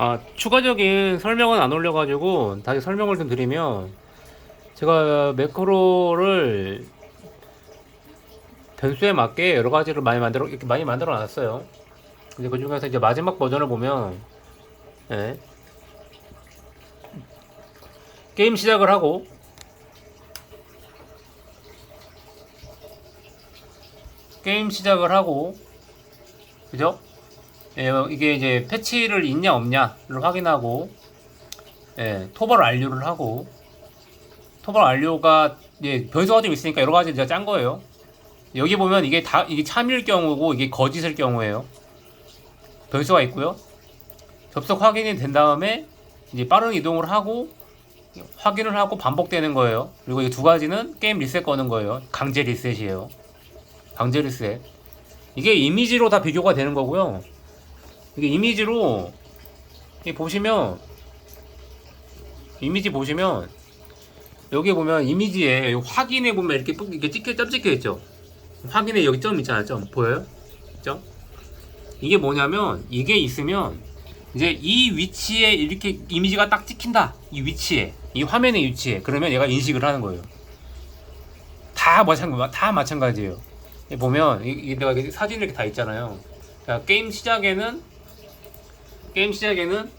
아, 추가적인 설명은 안 올려가지고 다시 설명을 좀 드리면 제가 매크로를 변수에 맞게 여러 가지를 많이 만들어 이렇게 많이 만들어 놨어요. 근데 그 중에서 이제 마지막 버전을 보면 예. 게임 시작을 하고 게임 시작을 하고 그죠? 예, 이게 이제 패치를 있냐 없냐를 확인하고 예, 토벌 완료를 하고 토벌 완료가 예, 변수가 좀 있으니까 여러 가지 제가 짠 거예요. 여기 보면 이게 다 이게 참일 경우고 이게 거짓일 경우예요. 변수가 있고요. 접속 확인이 된 다음에 이제 빠른 이동을 하고 확인을 하고 반복되는 거예요. 그리고 이 두 가지는 게임 리셋 거는 거예요. 강제 리셋이에요. 강제 리셋. 이게 이미지로 다 비교가 되는 거고요. 이게 이미지로 이 보시면 이미지 보시면 여기 보면 이미지에 확인해 보면 이렇게 ปุ๊ 이렇게 찍혀 점 찍혀 있죠. 확인해 여기 점 있잖아요. 점 보여요? 점. 이게 뭐냐면 이게 있으면 이제 이 위치에 이렇게 이미지가 딱 찍힌다. 이 위치에 이 화면의 위치에 그러면 얘가 인식을 하는 거예요. 다 마찬가지 다 마찬가지예요. 이 보면 이- 이 내가 사진 이렇게 다 있잖아요. 자, 게임 시작에는 게임 시작에는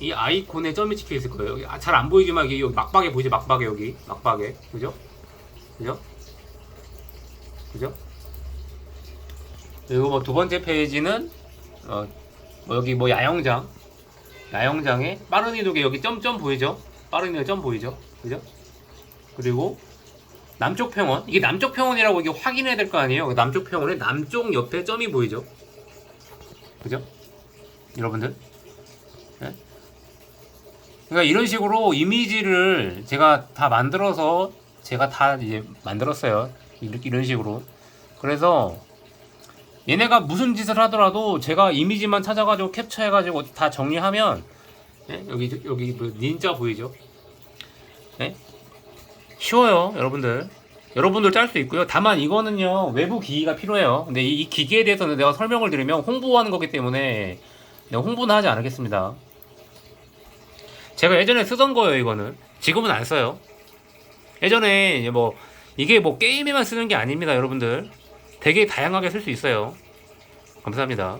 이 아이콘에 점이 찍혀 있을 거예요. 잘안 보이지만 이게 여기 막박에 보이지 막박에 여기 막박에 그죠? 그죠? 그죠? 그리고 뭐 두 번째 페이지는 어, 뭐 여기 뭐 야영장 야영장에 빠른 이동에 여기 점점 보이죠? 빠른 이동 점 보이죠? 그죠? 그리고 남쪽 평원 이게 남쪽 평원이라고 이게 확인해야 될 거 아니에요? 남쪽 평원에 남쪽 옆에 점이 보이죠? 그죠? 여러분들 네? 그러니까 이런 식으로 이미지를 제가 다 만들어서 제가 다 이제 만들었어요 이렇게 이런 식으로 그래서 얘네가 무슨 짓을 하더라도 제가 이미지만 찾아가지고 캡처해가지고 다 정리하면 예? 여기 여기 뭐 닌자 보이죠? 예? 쉬워요, 여러분들. 여러분들 짤 수 있고요. 다만 이거는요 외부 기기가 필요해요. 근데 이, 이 기기에 대해서는 내가 설명을 드리면 홍보하는 거기 때문에 내가 홍보는 하지 않겠습니다. 제가 예전에 쓰던 거예요, 이거는. 지금은 안 써요. 예전에 뭐 이게 뭐 게임에만 쓰는 게 아닙니다, 여러분들. 되게 다양하게 쓸 수 있어요. 감사합니다.